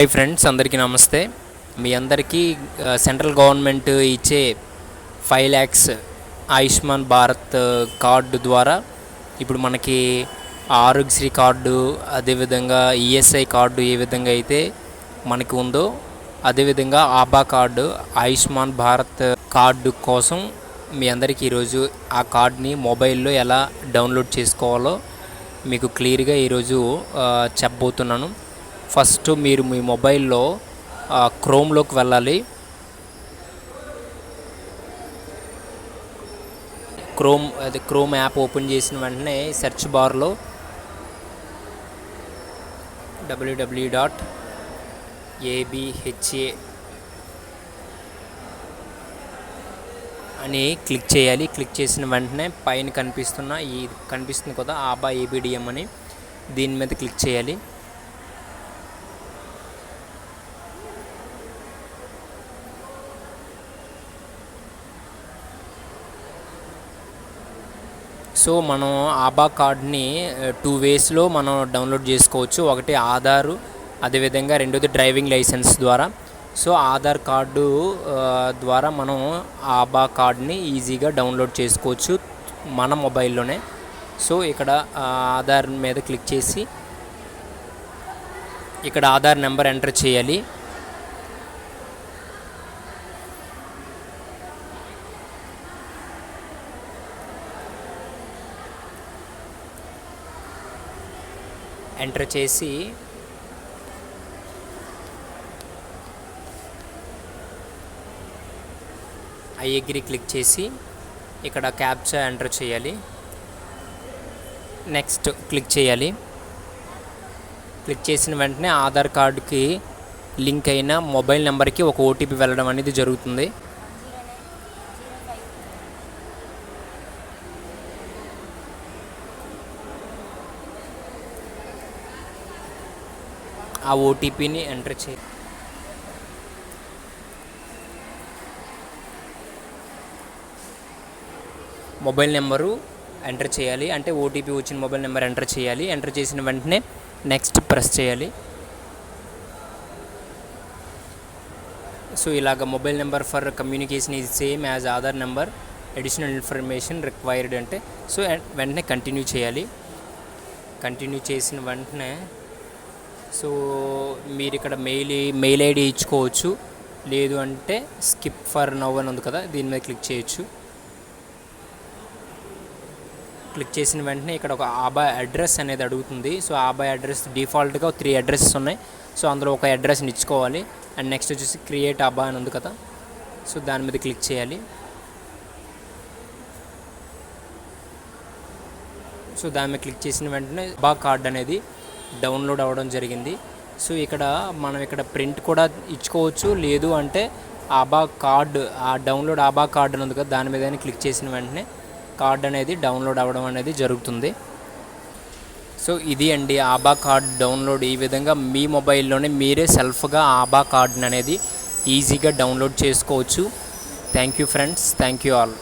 Hi friends అందరికీ నమస్తే. మీ అందరికీ సెంట్రల్ గవర్నమెంట్ ఇచ్చే ఫైవ్ ల్యాక్స్ ఆయుష్మాన్ భారత్ కార్డు ద్వారా ఇప్పుడు మనకి ఆరోగ్యశ్రీ కార్డు అదేవిధంగా ఈఎస్ఐ కార్డు ఏ విధంగా అయితే మనకి ఉందో అదేవిధంగా ఆబా కార్డు ఆయుష్మాన్ భారత్ కార్డు కోసం మీ అందరికీ ఈరోజు ఆ కార్డుని మొబైల్లో ఎలా డౌన్లోడ్ చేసుకోవాలో మీకు క్లియర్గా ఈరోజు చెప్పబోతున్నాను. ఫస్ట్ మీరు మీ మొబైల్లో క్రోమ్లోకి వెళ్ళాలి. క్రోమ్ అది క్రోమ్ యాప్ ఓపెన్ చేసిన వెంటనే సెర్చ్ బార్లో డబ్ల్యూడబ్ల్యూ డాట్ ఏబిహెచ్ఏ అని క్లిక్ చేయాలి. క్లిక్ చేసిన వెంటనే పైన కనిపిస్తున్న ఈ కనిపిస్తుంది కదా ఆబా ఏబిడిఎం అని దీని మీద క్లిక్ చేయాలి. సో మనం ఆబా కార్డ్ని టూ వేస్లో మనం డౌన్లోడ్ చేసుకోవచ్చు. ఒకటి ఆధారు అదేవిధంగా రెండోది డ్రైవింగ్ లైసెన్స్ ద్వారా. సో ఆధార్ కార్డు ద్వారా మనం ఆబా కార్డ్ని ఈజీగా డౌన్లోడ్ చేసుకోవచ్చు మన మొబైల్లోనే. సో ఇక్కడ ఆధార్ మీద క్లిక్ చేసి ఇక్కడ ఆధార్ నెంబర్ ఎంటర్ చేయాలి. ఎంటర్ చేసి ఐ అగ్రి క్లిక్ చేసి ఇక్కడ క్యాప్చా ఎంటర్ చేయాలి. నెక్స్ట్ క్లిక్ చేయాలి. క్లిక్ చేసిన వెంటనే ఆధార్ కార్డుకి లింక్ అయిన మొబైల్ నెంబర్కి ఒక ఓటీపీ వెళ్ళడం అనేది జరుగుతుంది. ఆ ఓటీపీని ఎంటర్ చేయి. మొబైల్ నెంబరు ఎంటర్ చేయాలి. అంటే ఓటీపీ వచ్చిన మొబైల్ నెంబర్ ఎంటర్ చేయాలి. ఎంటర్ చేసిన వెంటనే నెక్స్ట్ ప్రెస్ చేయాలి. సో ఇలాగ mobile number for communication is same as Aadhaar number. Additional information required అంటే సో వెంటనే కంటిన్యూ చేయాలి. కంటిన్యూ చేసిన వెంటనే సో మీరు ఇక్కడ మెయిల్ మెయిల్ ఐడి ఇచ్చుకోవచ్చు. లేదు అంటే స్కిప్ ఫర్ నవ్ అని ఉంది కదా దీని మీద క్లిక్ చేయొచ్చు. క్లిక్ చేసిన వెంటనే ఇక్కడ ఒక ఆబా అడ్రస్ అనేది అడుగుతుంది. సో ఆబా అడ్రస్ డిఫాల్ట్గా త్రీ అడ్రస్ ఉన్నాయి. సో అందులో ఒక అడ్రస్ని ఇచ్చుకోవాలి. అండ్ నెక్స్ట్ వచ్చేసి క్రియేట్ ఆబా అని ఉంది కదా సో దాని మీద క్లిక్ చేయాలి. సో దాని మీద క్లిక్ చేసిన వెంటనే ఆబా కార్డ్ అనేది డౌన్లోడ్ అవ్వడం జరిగింది. సో ఇక్కడ మనం ఇక్కడ ప్రింట్ కూడా ఇచ్చుకోవచ్చు. లేదు అంటే ఆబా కార్డ్ ఆ డౌన్లోడ్ ఆబా కార్డ్ ఉంది కదా దాని మీద క్లిక్ చేసిన వెంటనే కార్డ్ అనేది డౌన్లోడ్ అవ్వడం అనేది జరుగుతుంది. సో ఇది అండి ఆబా కార్డ్ డౌన్లోడ్. ఈ విధంగా మీ మొబైల్లోనే మీరే సెల్ఫ్గా ఆబా కార్డ్ని అనేది ఈజీగా డౌన్లోడ్ చేసుకోవచ్చు. Thank you friends. Thank you all.